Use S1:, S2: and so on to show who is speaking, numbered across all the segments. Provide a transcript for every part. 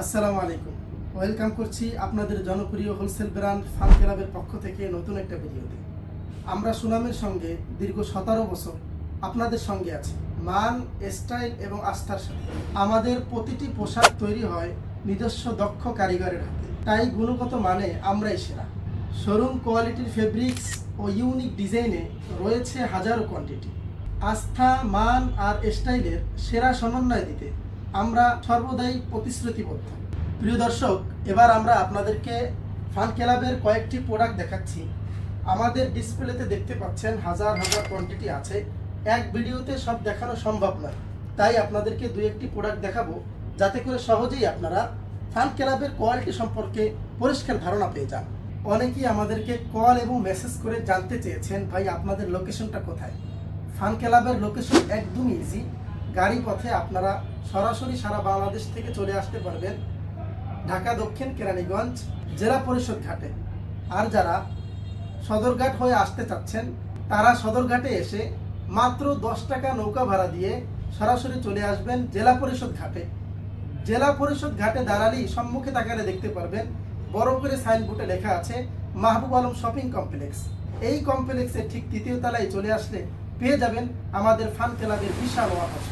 S1: আসসালামু আলাইকুম। ওয়েলকাম করছি আপনাদের জনপ্রিয় হোলসেল ব্র্যান্ড ফান ক্লাবের পক্ষ থেকে নতুন একটা ভিডিওতে। আমরা সুনামের সঙ্গে দীর্ঘ সতেরো বছর আপনাদের সঙ্গে আছি। মান, স্টাইল এবং আস্থার সাথে। আমাদের প্রতিটি পোশাক তৈরি হয় নিজস্ব দক্ষ কারিগরের হাতে। তাই গুণগত মানে আমরাই সেরা। শোরুম কোয়ালিটির ফেব্রিক্স ও ইউনিক ডিজাইনে রয়েছে হাজারো কোয়ান্টিটি। আস্থা, মান আর স্টাইলের সেরা সমন্বয় দিতে আমরা সর্বদাই প্রতিশ্রুতিবদ্ধ। প্রিয় দর্শক, এবার আমরা আপনাদেরকে ফান ক্লাবের কয়েকটি প্রোডাক্ট দেখাচ্ছি। আমাদের ডিসপ্লেতে দেখতে পাচ্ছেন হাজার হাজার কোয়ান্টিটি আছে। এক ভিডিওতে সব দেখানো সম্ভব নয়। তাই আপনাদেরকে দু একটি প্রোডাক্ট দেখাবো, যাতে করে সহজেই আপনারা ফান ক্লাবের কোয়ালিটি সম্পর্কে পরিষ্কার ধারণা পেয়ে যান। অনেকেই আমাদেরকে কল এবং মেসেজ করে জানতে চেয়েছেন, ভাই, আপনাদের লোকেশনটা কোথায়? ফান ক্লাবের লোকেশন একদম ইজি গাড়ি পথে আপনারা সরাসরি সারা বাংলাদেশ থেকে চলে আসতে পারবেন ঢাকা, দক্ষিণ কেরানীগঞ্জ জেলা পরিষদ ঘাটে। আর যারা সদরঘাট হয়ে আসতে চাচ্ছেন, তারা সদরঘাটে এসে মাত্র দশ টাকা নৌকা ভাড়া দিয়ে সরাসরি চলে আসবেন জেলা পরিষদ ঘাটে। জেলা পরিষদ ঘাটে দাঁড়ালেই সম্মুখে তাকালে দেখতে পারবেন বড় করে সাইনবোর্ডে লেখা আছে, মাহবুব আলম শপিং কমপ্লেক্স। এই কমপ্লেক্সের ঠিক তৃতীয় তলায় চলে আসলে পেয়ে যাবেন আমাদের ফান ক্লাবের বিশাল ওয়ারহাউস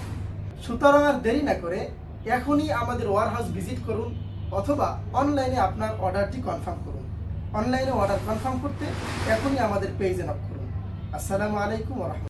S1: সুতরাং আর দেরি না করে এখনই আমাদের ওয়ার হাউস ভিজিট করুন অথবা অনলাইনে আপনার অর্ডারটি কনফার্ম করুন। অনলাইনে অর্ডার কনফার্ম করতে এখনই আমাদের পেজে নক করুন। আসসালামু আলাইকুম রহমতুল্লাহ।